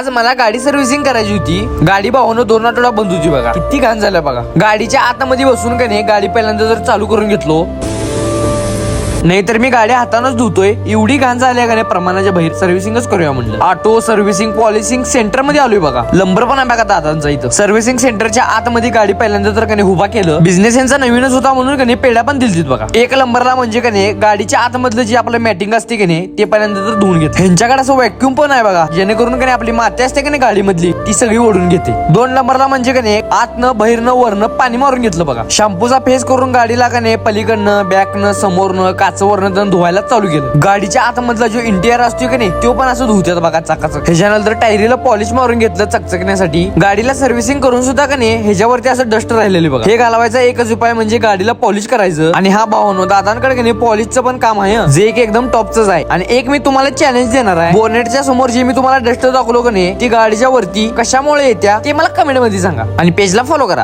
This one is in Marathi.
आज मला गाडी सर्व्हिसिंग करायची होती. गाडी भावानं दोन आठवडा बंद होती बघा. किती घाण झालं बघा. गाडीच्या आतमध्ये बसून का नाही गाडी पहिल्यांदा जर चालू करून घेतलो नाहीतर मी गाडी हातानच धुतोय. एवढी घाण झाली का नाही? प्रमाणाच्या बाहेर सर्व्हिसिंगच करूया म्हणलं. ऑटो सर्व्हिसिंग पॉलिसिंग सेंटरमध्ये आलोय बघा. लंबर पण आहे बघा दादांचा इथं. सर्व्हिसिंग सेंटरच्या आतमध्ये गाडी पहिल्यांदा तर कने उभा केलं. बिझनेस यांचा नवीनच होता म्हणून कने पेड्या पण दिलतीत बघा. एक नंबरला म्हणजे कने गाडीच्या आतमधलं जे आपलं मॅटिंग असते की नाही ते पहिल्यांदा तर धुवून घेत ह्यांच्याकडे असं व्हॅक्युम पण आहे बघा. जेणेकरून कने आपली माती असते की नाही गाडीमधली ती सगळी ओढून घेते. दोन नंबरला म्हणजे कने आतनं बाहेरनं वरनं पाणी मारून घेतलं बघा. शॅम्पूचा फेस करून गाडीला कने पलीकडनं बॅकनं समोरनं काचवरनं तर धुवायला चालू केलं. गाडीच्या आतमधला जो इंटिरियर असतो की नाही तो पण असं धुत्यात बघा चाकाचं. ह्याच्यानंतर टायरीला पॉलिश मारून घेतलं चकचकण्यासाठी. गाडीला सर्व्हिसिंग करून सुद्धा का नाही ह्याच्यावरती असं डस्ट राहिलेली बघा. हे घालवायचा एकच उपाय म्हणजे गाडीला पॉलिश करायचं. आणि हा भावनो दादांकडे की नाही पॉलिशचं पण काम आहे जे एक एकदम टॉपच आहे. आणि एक मी तुम्हाला चॅलेंज देणार आहे. बोनेटच्या समोर जे मी तुम्हाला डस्ट दाखवलो का नाही ती गाडीच्या वरती कशामुळे येत्या ते मला कमेंटमध्ये सांगा. आणि पेजला फॉलो करा.